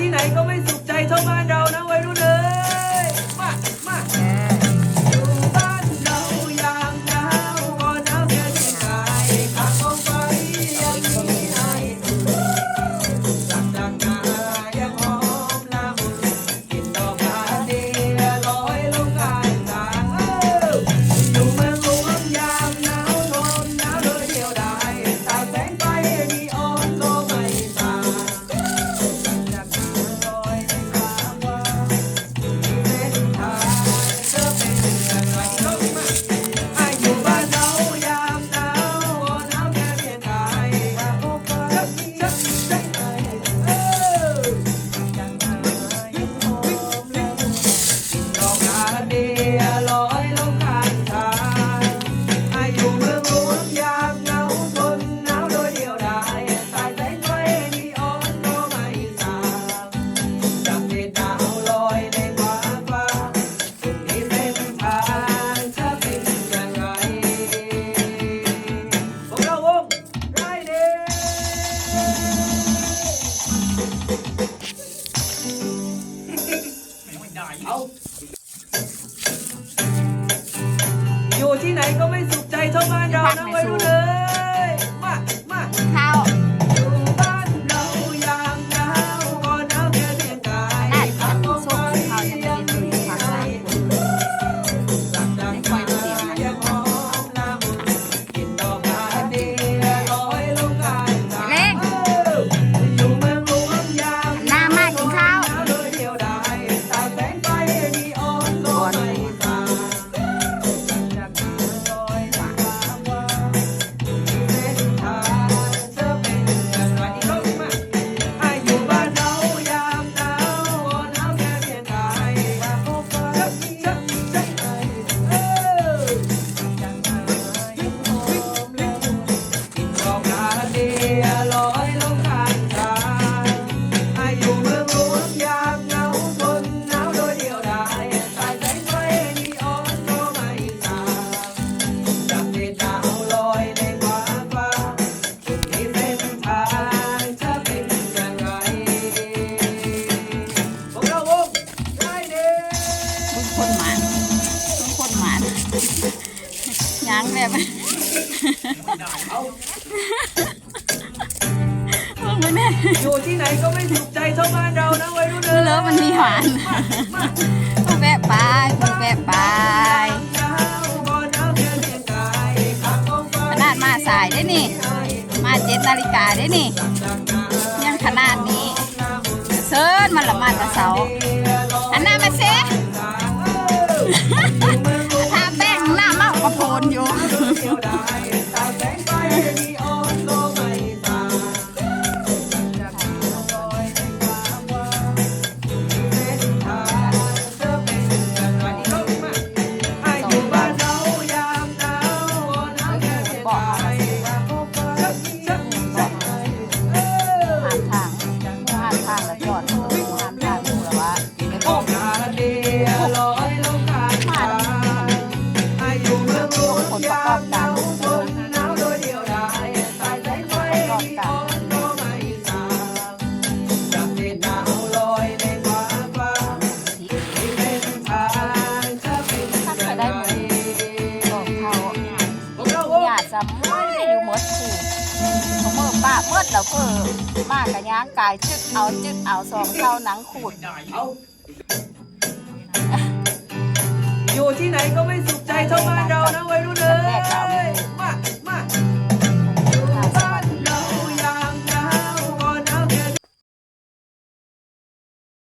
ที่ไหนก็ไม่สุขใจเท่าบ้านเรานะ อยู่ที่ไหนก็ไม่สุขใจเท่าบ้านเรานะวัรู้เลย นังแบบพมันเนี่อยู่ที่ไหนก็ไม่ถูกใจชาวบ้านเรานะวัยรุ่นเออเลิฟมันมีหวานพวกแปะปลายพวกแปะปลายขนาดมาสายได้นี่ มาเจ็ดนาฬิกาได้นี่ ยังขนาดนี้เซิร์นมันละมาตะเสาอันนั้นมาเซ่ มดคู่เขเมื่อป้าเมื่อแล้วเพิ่อมากกระย่างกายจึดเอาจึดเอาสองเท้าหนังขูดอยู่ที่ไหนก็ไม่สุขใจเท่าบ้านเรานะว้รู้เลย